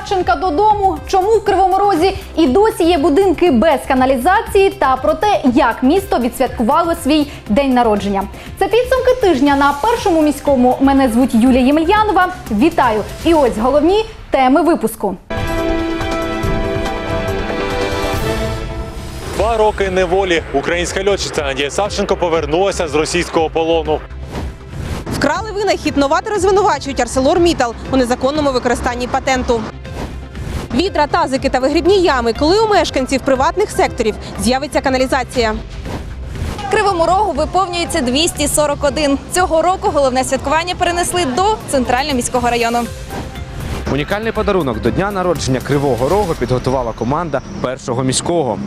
Як Савченка додому? Чому в Кривому Розі і досі є будинки без каналізації? Та про те, як місто відсвяткувало свій день народження. Це підсумки тижня на першому міському. Мене звуть Юлія Ємельянова. Вітаю! І ось головні теми випуску. Два роки неволі українська льотчиця Надія Савченко повернулася з російського полону. Вкрали винахід, новатори звинувачують ArcelorMittal у незаконному використанні патенту. Відра, тазики та вигрібні ями, коли у мешканців приватних секторів з'явиться каналізація. Кривому рогу виповнюється 241. Цього року головне святкування перенесли до центрального міського району. Унікальний подарунок до дня народження Кривого Рогу підготувала команда першого міського.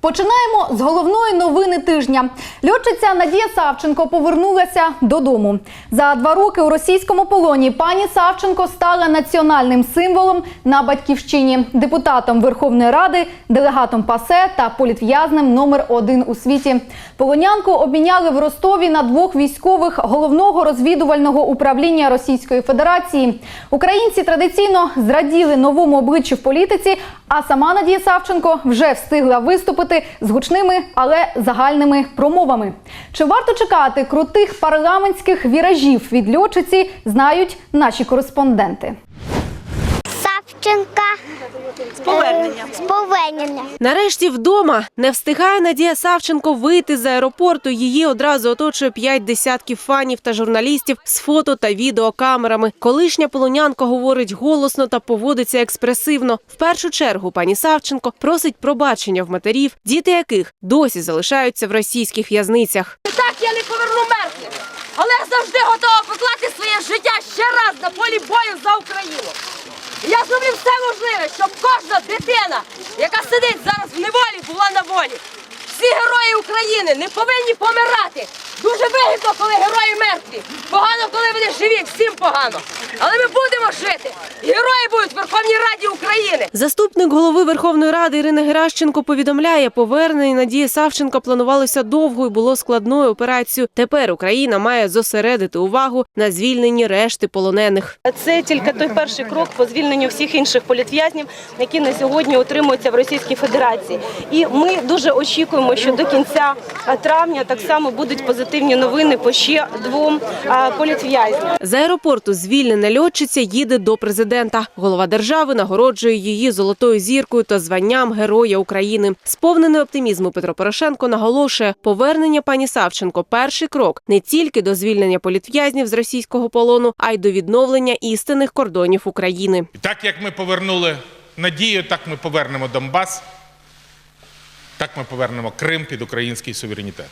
Починаємо з головної новини тижня. Льотчиця Надія Савченко повернулася додому. За два роки у російському полоні пані Савченко стала національним символом на батьківщині, депутатом Верховної Ради, делегатом ПАСЕ та політв'язнем номер один у світі. Полонянку обміняли в Ростові на двох військових головного розвідувального управління Російської Федерації. Українці традиційно зраділи новому обличчю в політиці. А сама Надія Савченко вже встигла виступити з гучними, але загальними промовами. Чи варто чекати крутих парламентських віражів від льотчиці, знають наші кореспонденти. Савченка з повернення. З повернення. Нарешті вдома не встигає Надія Савченко вийти з аеропорту. Її одразу оточує п'ять десятків фанів та журналістів з фото та відеокамерами. Колишня полонянка говорить голосно та поводиться експресивно. В першу чергу пані Савченко просить пробачення в матерів, діти яких досі залишаються в російських в'язницях. Так я не поверну мертвих, але я завжди готова поклати своє життя ще раз на полі бою за Україну. Я зроблю все можливе, щоб кожна дитина, яка сидить зараз в неволі, була на волі. Всі герої України не повинні помирати. Дуже вигідно, коли герої мертві. Погано, коли вони живі, всім погано. Але ми будемо жити. Герої будуть в Верховній Раді України. Заступник голови Верховної Ради Ірина Геращенко повідомляє, повернення Надії Савченко планувалося довго і було складною операцією. Тепер Україна має зосередити увагу на звільненні решти полонених. Це тільки той перший крок по звільненню всіх інших політв'язнів, які на сьогодні утримуються в Російській Федерації. І ми дуже очікуємо, що до кінця травня так само будуть позитивні новини по ще двом політв'язням. З аеропорту звільнена льотчиця їде до президента. Голова держави нагороджує її золотою зіркою та званням Героя України. Сповнений оптимізму Петро Порошенко наголошує, повернення пані Савченко перший крок не тільки до звільнення політв'язнів з російського полону, а й до відновлення істинних кордонів України. І так як ми повернули Надію, так ми повернемо Донбас, так ми повернемо Крим під український суверенітет.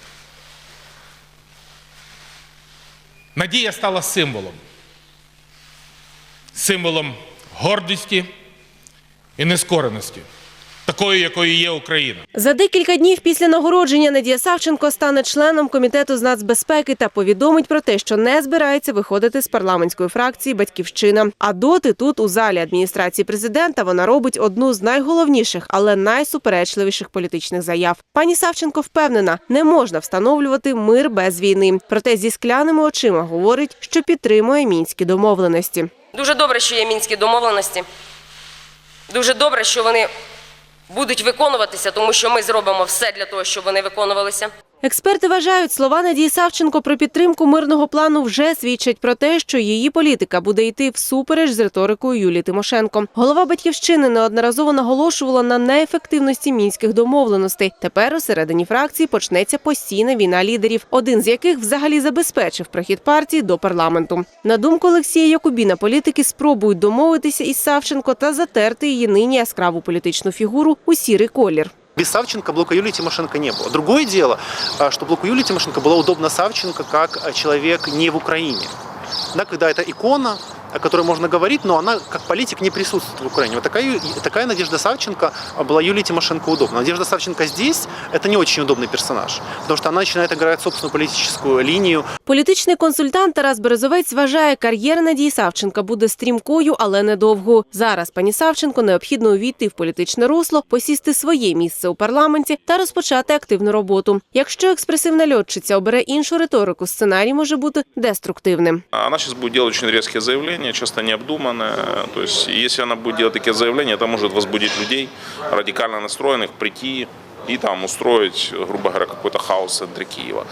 Надія стала символом. Символом гордості і нескореності, такою, якою є Україна. За декілька днів після нагородження Надія Савченко стане членом комітету з нацбезпеки та повідомить про те, що не збирається виходити з парламентської фракції Батьківщина. А доти тут, у залі адміністрації президента, вона робить одну з найголовніших, але найсуперечливіших політичних заяв. Пані Савченко впевнена, не можна встановлювати мир без війни. Проте зі скляними очима говорить, що підтримує мінські домовленості. Дуже добре, що є мінські домовленості. Дуже добре, що вони будуть виконуватися, тому що ми зробимо все для того, щоб вони виконувалися. Експерти вважають, слова Надії Савченко про підтримку мирного плану вже свідчать про те, що її політика буде йти всупереч з риторикою Юлії Тимошенко. Голова батьківщини неодноразово наголошувала на неефективності мінських домовленостей. Тепер у середині фракції почнеться постійна війна лідерів, один з яких взагалі забезпечив прохід партії до парламенту. На думку Олексія Якубіна, політики спробують домовитися із Савченко та затерти її нині яскраву політичну фігуру у сірий колір. Без Савченко блока Юлии Тимошенко не было. Другое дело, а, что блоку Юлии Тимошенко было удобно Савченко как а, человек не в Украине. Да, когда это икона, о которой можно говорить, но она как политик не присутствует в Украине. Вот такая, Ю- такая Надежда Савченко была Юлии Тимошенко удобна. Надежда Савченко здесь – это не очень удобный персонаж, потому что она начинает играть собственную политическую линию, Політичний консультант Тарас Березовець вважає, кар'єра Надії Савченка буде стрімкою, але недовго. Зараз пані Савченко необхідно увійти в політичне русло, посісти своє місце у парламенті та розпочати активну роботу. Якщо експресивна льотчиця обере іншу риторику, сценарій може бути деструктивним. Она сейчас будет делать очень резкие заявления, часто необдуманные. То есть, если она будет делать такие заявления, это может возбудить людей, радикально настроенных, прийти и там устроить, грубо говоря, какой-то хаос в центре Киева.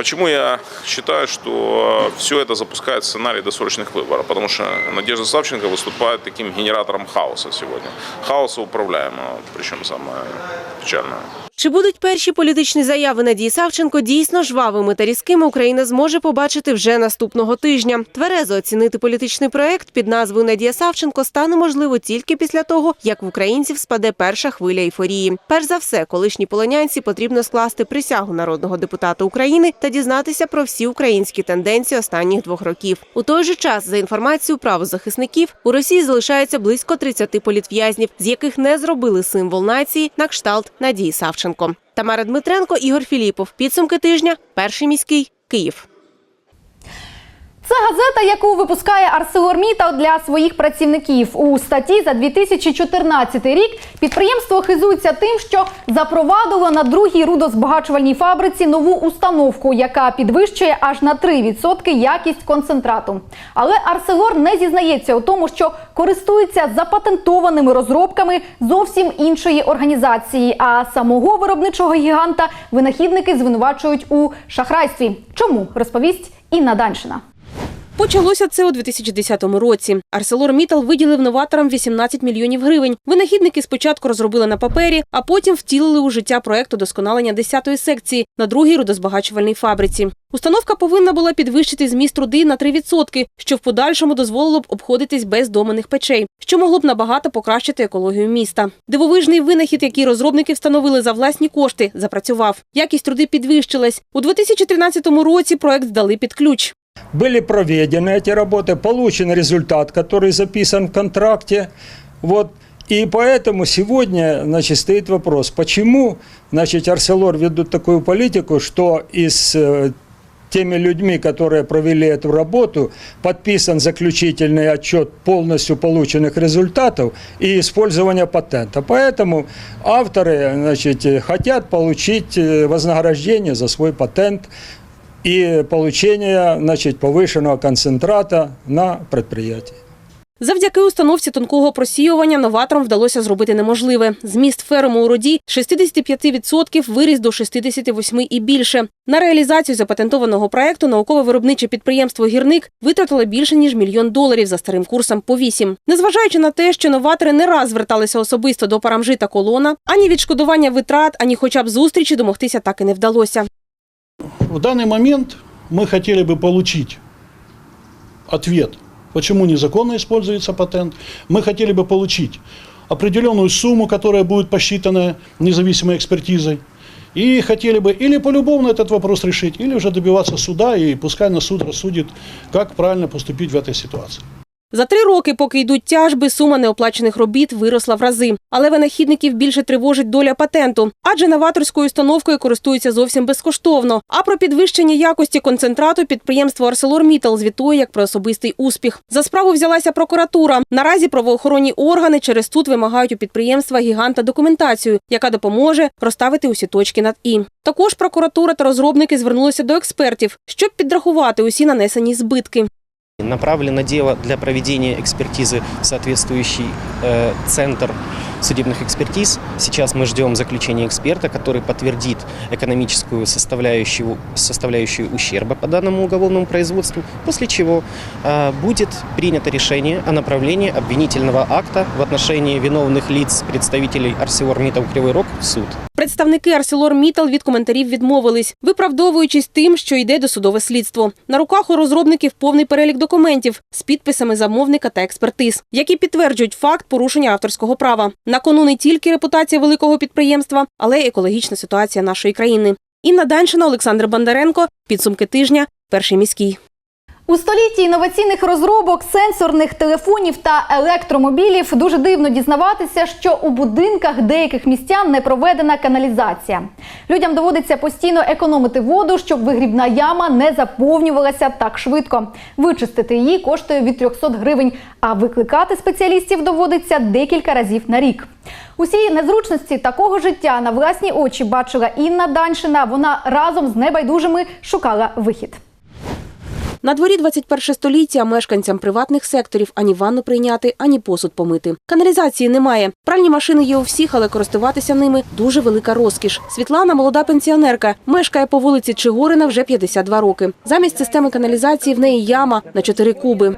Почему я считаю, что все это запускает сценарий досрочных выборов? Потому что Надежда Савченко выступает таким генератором хаоса сегодня. Хаоса управляемого, причем самое печальное. Чи будуть перші політичні заяви Надії Савченко дійсно жвавими та різкими Україна зможе побачити вже наступного тижня. Тверезо оцінити політичний проект під назвою Надія Савченко стане можливо тільки після того, як в українців спаде перша хвиля ейфорії. Перш за все, колишній полонянці потрібно скласти присягу народного депутата України та дізнатися про всі українські тенденції останніх двох років. У той же час, за інформацією правозахисників, у Росії залишається близько 30 політв'язнів, з яких не зробили символ нації на кшталт Надії Савченко. Тамара Дмитренко, Ігор Філіпов. Підсумки тижня. Перший міський Київ. Це газета, яку випускає ArcelorMittal для своїх працівників. У статті за 2014 рік підприємство хизується тим, що запровадило на другій рудозбагачувальній фабриці нову установку, яка підвищує аж на 3% якість концентрату. Але Арселор не зізнається у тому, що користується запатентованими розробками зовсім іншої організації. А самого виробничого гіганта винахідники звинувачують у шахрайстві. Чому розповість Інна Даншина? Почалося це у 2010 році. ArcelorMittal виділив новаторам 18 мільйонів гривень. Винахідники спочатку розробили на папері, а потім втілили у життя проект удосконалення 10-ї секції на другій рудозбагачувальній фабриці. Установка повинна була підвищити зміст руди на 3%, що в подальшому дозволило б обходитись без доменних печей, що могло б набагато покращити екологію міста. Дивовижний винахід, який розробники встановили за власні кошти, запрацював. Якість руди підвищилась. У 2013 році проект здали під ключ. Были проведены эти работы, получен результат, который записан в контракте. Вот. И поэтому сегодня значит, стоит вопрос, почему значит, Арселор ведут такую политику, что из э, теми людьми, которые провели эту работу, подписан заключительный отчет полностью полученных результатов и использования патента. Поэтому авторы значит, э, хотят получить э, вознаграждение за свой патент и получение значит, повышенного концентрата на предприятии. Завдяки установці тонкого просіювання новаторам вдалося зробити неможливе. Зміст феруму у роді з 65% виріс до 68% і більше. На реалізацію запатентованого проекту науково-виробниче підприємство Гірник витратило більше ніж мільйон доларів за старим курсом по 8. Незважаючи на те, що новатори не раз зверталися особисто до парамжи та колона, ані відшкодування витрат, ані хоча б зустрічі домогтися так і не вдалося. В данный момент мы хотели бы получить ответ, почему незаконно используется патент. Мы хотели бы получить определенную сумму, которая будет посчитана независимой экспертизой. И хотели бы или полюбовно этот вопрос решить, или уже добиваться суда, и пускай на суд рассудит, как правильно поступить в этой ситуации. За три роки, поки йдуть тяжби, сума неоплачених робіт виросла в рази. Але винахідників більше тривожить доля патенту, адже новаторською установкою користуються зовсім безкоштовно. А про підвищення якості концентрату підприємство ArcelorMittal звітує як про особистий успіх. За справу взялася прокуратура. Наразі правоохоронні органи через суд вимагають у підприємства гіганта документацію, яка допоможе розставити усі точки над і. Також прокуратура та розробники звернулися до експертів, щоб підрахувати усі нанесені збитки. Направлено дело для проведения экспертизы в соответствующий э, центр судебных экспертиз. Сейчас мы ждем заключения эксперта, который подтвердит экономическую составляющую, составляющую ущерба по данному уголовному производству, после чего э, будет принято решение о направлении обвинительного акта в отношении виновных лиц, представителей ArcelorMittal Кривой Рог в суд. Представники ArcelorMittal від коментарів відмовились, виправдовуючись тим, що йде досудове слідство. На руках у розробників повний перелік документів з підписами замовника та експертиз, які підтверджують факт порушення авторського права. На кону не тільки репутація великого підприємства, але й екологічна ситуація нашої країни. Інна Даншина, Олександр Бондаренко. Підсумки тижня. Перший міський. У столітті інноваційних розробок, сенсорних телефонів та електромобілів дуже дивно дізнаватися, що у будинках деяких містян не проведена каналізація. Людям доводиться постійно економити воду, щоб вигрібна яма не заповнювалася так швидко. Вичистити її коштує від 300 гривень, а викликати спеціалістів доводиться декілька разів на рік. Усі незручності такого життя на власні очі бачила Інна Даншина. Вона разом з небайдужими шукала вихід. На дворі 21 століття мешканцям приватних секторів ані ванну прийняти, ані посуд помити. Каналізації немає. Пральні машини є у всіх, але користуватися ними дуже велика розкіш. Світлана, молода пенсіонерка, мешкає по вулиці Чигорина вже 52 роки. Замість системи каналізації в неї яма на 4 куби.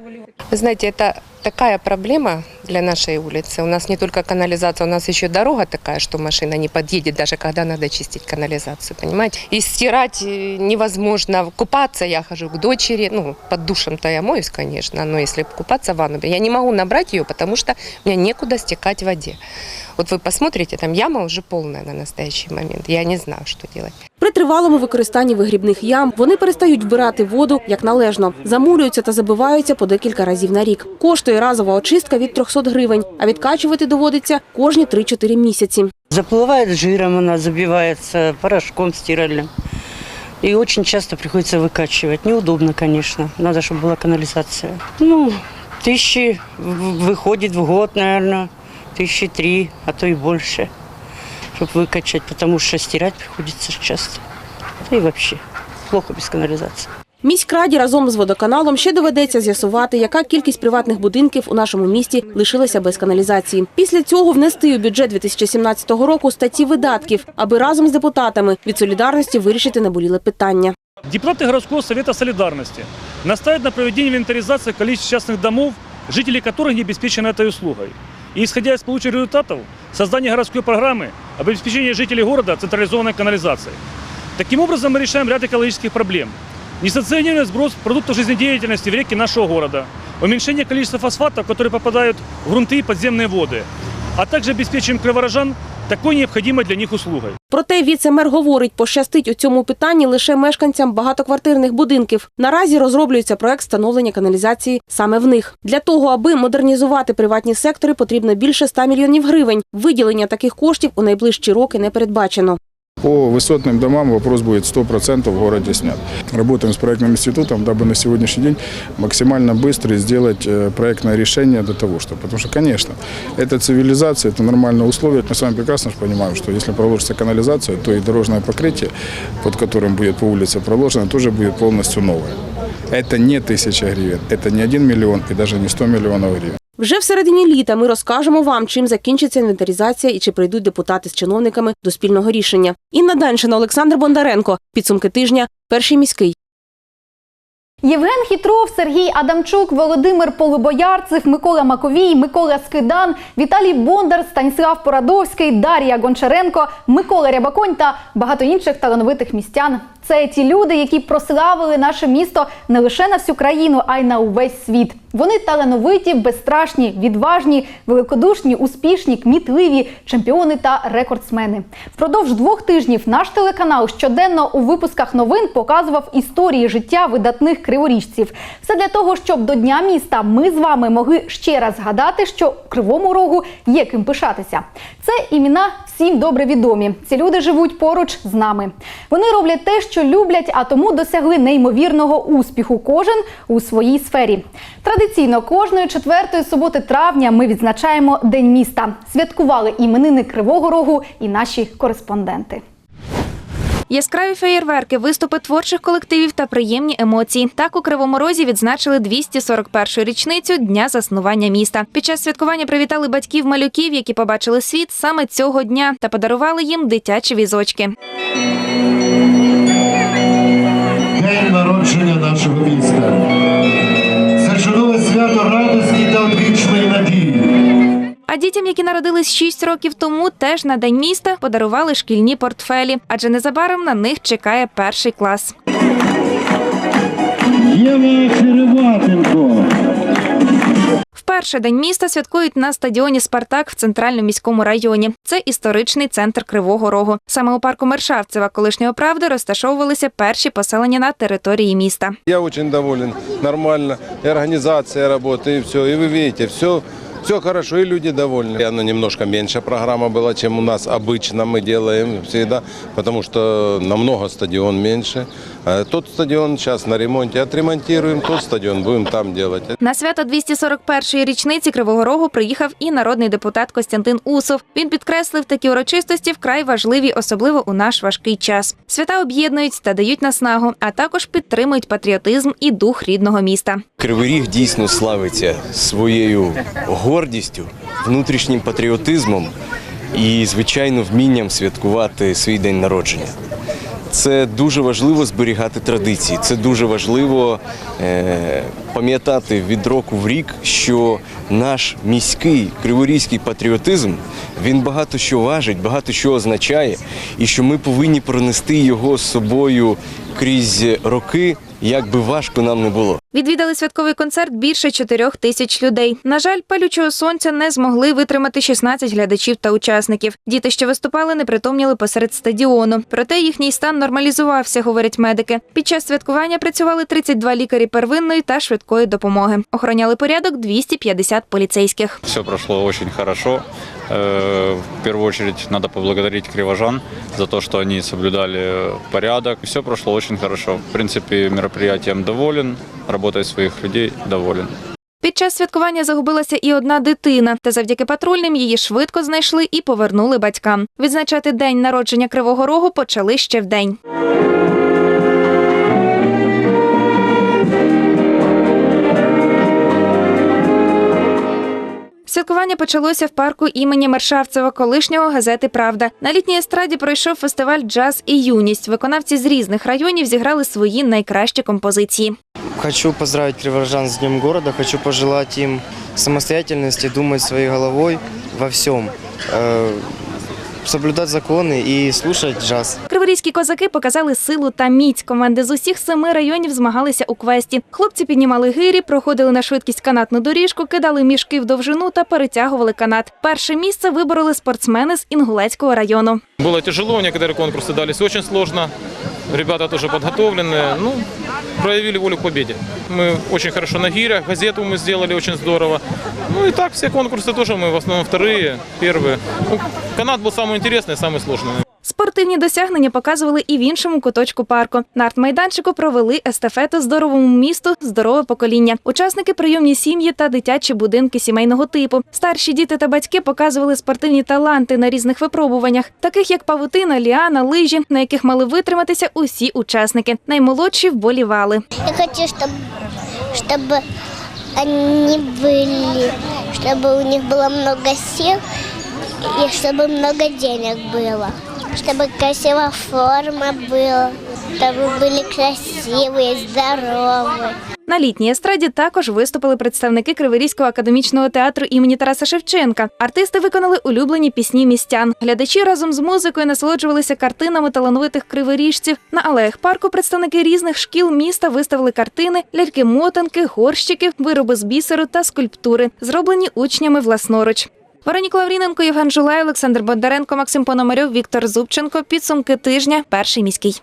Ви знаєте, это такая проблема для нашей улицы. У нас не только канализация, у нас еще дорога такая, что машина не подъедет, даже когда надо чистить канализацию, понимаете? И стирать э, невозможно. Купаться я хожу к дочери, ну, под душем-то я моюсь, конечно, но если купаться в ванну, я не могу набрать ее, потому что мне некуда стекать в воде. Вот вы посмотрите, там яма уже полная на настоящий момент. Я не знаю, что делать. При тривалому використанні вигрібних ям вони перестають вбирати воду як належно, замулюються та забиваються по декілька разів на рік. Коштує разова очистка від 300 гривень, а відкачувати доводиться кожні 3-4 місяці. Заплывает жиром она, забивается порошком стиральным. И очень часто приходится выкачивать. Неудобно, конечно. Надо, чтобы была канализация. Ну, тысячи в- выходит в год, наверное. Тысячи три, а то и больше. Чтобы выкачать, потому что стирать приходится часто. Да и вообще. Плохо без канализации. Міськраді разом з водоканалом ще доведеться з'ясувати, яка кількість приватних будинків у нашому місті лишилася без каналізації. Після цього внести у бюджет 2017 року статті видатків, аби разом з депутатами від солідарності вирішити наболіле питання. Депутаты городского совета солидарности настаивают на проведении инвентаризации количества частных домов, жители которых не обеспечены этой услугой. И исходя из полученных результатов, создание городской программы об обеспечении жителей города централизованной канализацией. Таким образом, мы решаем ряд экологических проблем. Несанкционированный сброс продуктов жизнедеятельности в реки нашего города, уменьшение количества фосфатов, которые попадают в грунты и подземные воды, а також обеспечуємо криворожан такою необхідною для них услугою. Проте віце-мер говорить, пощастить у цьому питанні лише мешканцям багатоквартирних будинків. Наразі розроблюється проект встановлення каналізації саме в них. Для того, аби модернізувати приватні сектори, потрібно більше 100 мільйонів гривень. Виділення таких коштів у найближчі роки не передбачено. По высотным домам вопрос будет 100% в городе снят. Работаем с проектным институтом, дабы на сегодняшний день максимально быстро сделать э, проектное решение для того, что, потому что, конечно, это цивилизация, это нормальные условия. Мы с вами прекрасно же понимаем, что если проложится канализация, то и дорожное покрытие, под которым будет по улице проложено, тоже будет полностью новое. Это не тысяча гривен, это не 1 миллион и даже не 100 миллионов гривен. Вже в середині літа ми розкажемо вам, чим закінчиться інвентаризація і чи прийдуть депутати з чиновниками до спільного рішення. Інна Даншина, Олександр Бондаренко. Підсумки тижня. Перший міський. Євген Хітров, Сергій Адамчук, Володимир Полубоярцев, Микола Маковій, Микола Скидан, Віталій Бондар, Станіслав Порадовський, Дар'я Гончаренко, Микола Рябаконь та багато інших талановитих містян. Це ті люди, які прославили наше місто не лише на всю країну, а й на увесь світ. Вони талановиті, безстрашні, відважні, великодушні, успішні, кмітливі, чемпіони та рекордсмени. Впродовж двох тижнів наш телеканал щоденно у випусках новин показував історії життя видатних криворіжців. Все для того, щоб до Дня міста ми з вами могли ще раз згадати, що Кривому Рогу є ким пишатися. Це імена всім добре відомі. Ці люди живуть поруч з нами. Вони роблять те, що люблять, а тому досягли неймовірного успіху. Кожен у своїй сфері. Традиційно кожної четвертої суботи травня ми відзначаємо День міста. Святкували іменини Кривого Рогу і наші кореспонденти. Яскраві феєрверки, виступи творчих колективів та приємні емоції. Так у Кривому Розі відзначили 241-ю річницю дня заснування міста. Під час святкування привітали батьків малюків, які побачили світ саме цього дня, та подарували їм дитячі візочки. День нашого міста. Це чудове свято радості та одвічної надії. А дітям, які народились 6 років тому, теж на день міста подарували шкільні портфелі, адже незабаром на них чекає перший клас. Єва Череватенко. Вперше Вперше день міста святкують на стадіоні Спартак в центральному міському районі. Це історичний центр Кривого Рогу. Саме у парку Мершавцева, колишнього правди, розташовувалися перші поселення на території міста. Я очень доволен, нормально, и организация работает, и все, и вы видите, все, все хорошо, и люди довольны. Она немножко меньше программа была, чем у нас обычно мы делаем всегда, потому что намного стадион меньше. А Тот стадион сейчас на ремонте, отремонтируем, тот стадион будем там делать. На свято 241-ї річниці Кривого Рогу приїхав і народний депутат Костянтин Усов. Він підкреслив такі урочистості вкрай важливі, особливо у наш важкий час. Свята об'єднують та дають наснагу, а також підтримують патріотизм і дух рідного міста. Кривий Ріг дійсно славиться своєю гордістю, внутрішнім патріотизмом і, звичайно, вмінням святкувати свій день народження. Це дуже важливо зберігати традиції. Це дуже важливо е, пам'ятати від року в рік, що наш міський криворізький патріотизм він багато що важить, багато що означає, і що ми повинні пронести його з собою крізь роки, як би важко нам не було. Відвідали святковий концерт більше чотирьох тисяч людей. На жаль, палючого сонця не змогли витримати 16 глядачів та учасників. Діти, що виступали, не притомніли посеред стадіону. Проте їхній стан нормалізувався, говорять медики. Під час святкування працювали 32 лікарі первинної та швидкої допомоги. Охороняли порядок 250 поліцейських. Все прошло очень хорошо. Э, В первую очередь надо поблагодарить кривожан за то, что они соблюдали порядок. Все прошло очень хорошо. В принципе, мероприятием доволен, работой своих людей доволен. Під час святкування загубилася і одна дитина, та завдяки патрульним її швидко знайшли і повернули батькам. Відзначати день народження Кривого Рогу почали ще вдень. Святкування почалося в парку імені Мершавцева, колишнього газети Правда. На літній естраді пройшов фестиваль Джаз і юність. Виконавці з різних районів зіграли свої найкращі композиції. Хочу поздравить криворожан с Днем города, хочу пожелать им самостоятельности, думать своей головой во всем, э, соблюдать законы и слушать джаз. Криворізькі козаки показали силу та міць. Команди з усіх семи районів змагалися у квесті. Хлопці піднімали гирі, проходили на швидкість канатну доріжку, кидали мішки в довжину та перетягували канат. Перше місце вибороли спортсмени з Інгулецького району. Было тяжело, некоторые конкурсы дались очень сложно. Ребята тоже подготовленные. Ну, проявили волю к победе. Мы очень хорошо на гирях, газету мы сделали очень здорово. Ну и так все конкурсы тоже мы в основном вторые, первые. Ну, канат был самый интересный, самый сложный. Спортивні досягнення показували і в іншому куточку парку. На арт-майданчику провели естафету здоровому місту Здорове покоління. Учасники прийомні сім'ї та дитячі будинки сімейного типу. Старші діти та батьки показували спортивні таланти на різних випробуваннях, таких як павутина, ліана, лижі, на яких мали витриматися усі учасники. Наймолодші вболівали. Я хочу, чтобы, чтобы они были, чтобы у них было много сил и чтобы много денег было. Чтобы красивая форма была, чтобы были красивые, здоровые. На літній естраді також виступили представники Криворізького академічного театру імені Тараса Шевченка. Артисти виконали улюблені пісні містян. Глядачі разом з музикою насолоджувалися картинами талановитих криворіжців. На алеях парку представники різних шкіл міста виставили картини, ляльки-мотанки, горщики, вироби з бісеру та скульптури, зроблені учнями власноруч. Вероніка Лавріненко, Євген Жулай, Олександр Бондаренко, Максим Пономарьов, Віктор Зубченко. Підсумки тижня. Перший міський.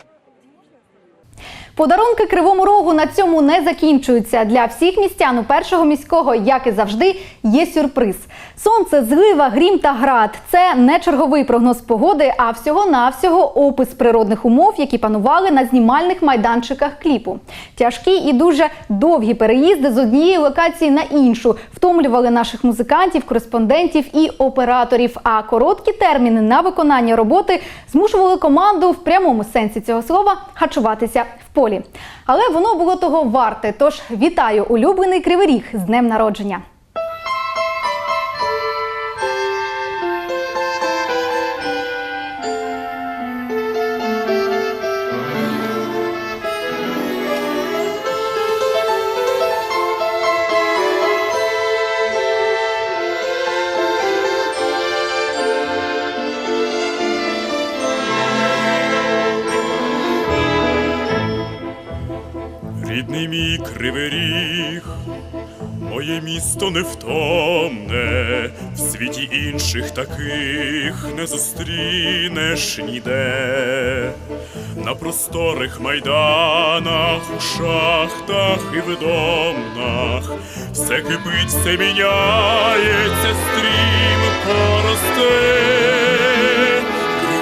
Подарунки Кривому Рогу на цьому не закінчуються. Для всіх містян у першого міського, як і завжди, є сюрприз. Сонце, злива, грім та град це не черговий прогноз погоди, а всього-навсього опис природних умов, які панували на знімальних майданчиках кліпу. Тяжкі і дуже довгі переїзди з однієї локації на іншу втомлювали наших музикантів, кореспондентів і операторів. А короткі терміни на виконання роботи змушували команду в прямому сенсі цього слова хачуватися в полі. Але воно було того варте. Тож вітаю улюблений кривий ріг з днем народження. Місто невтомне, в світі інших таких не зустрінеш ніде. На просторих майданах, у шахтах і в домнах все кипить, все міняється, стрімко росте.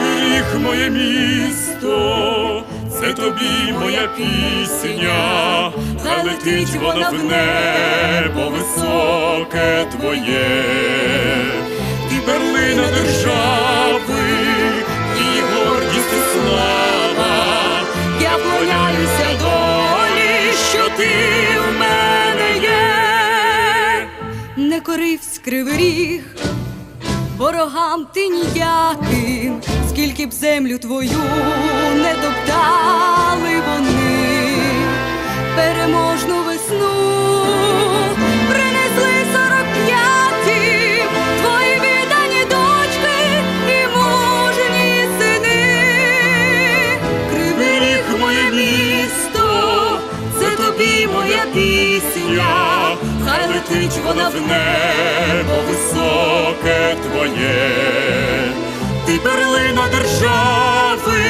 Гріх моє місто, це тобі моя пісня, хай летить вона в небо високе твоє, ти перлина держави, і гордість і слава, я вклоняюся долі, що ти в мене є. не коривсь кривий ворогам ти ніяким, скільки б землю твою не топтали вони, переможну весну. Принесли сорок п'яті, твої віддані дочки і мужні сини. Кривий ріг моє місто, це тобі моя пісня, хай летить вона в небо високе твоє, ти перлина держави,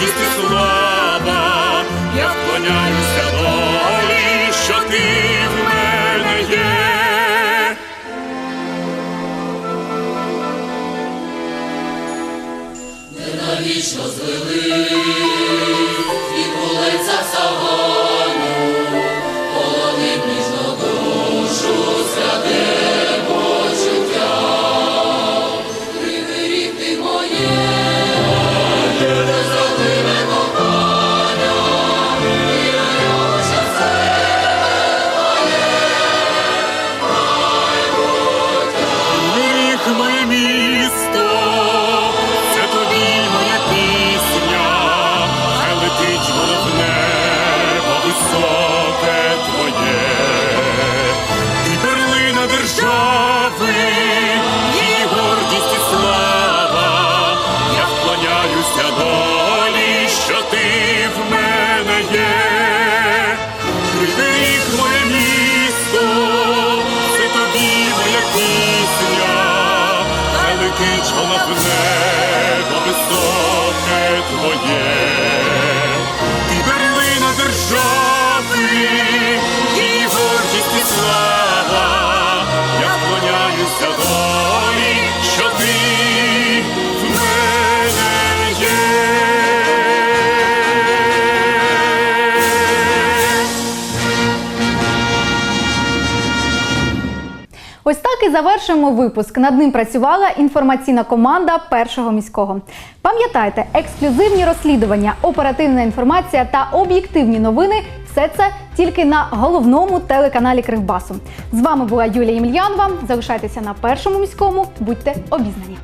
її гордість і слава, я вклоняюся завершуємо випуск. Над ним працювала інформаційна команда першого міського. Пам'ятайте, ексклюзивні розслідування, оперативна інформація та об'єктивні новини все це тільки на головному телеканалі Кривбасу. З вами була Юлія Ємельянова. Залишайтеся на першому міському. Будьте обізнані.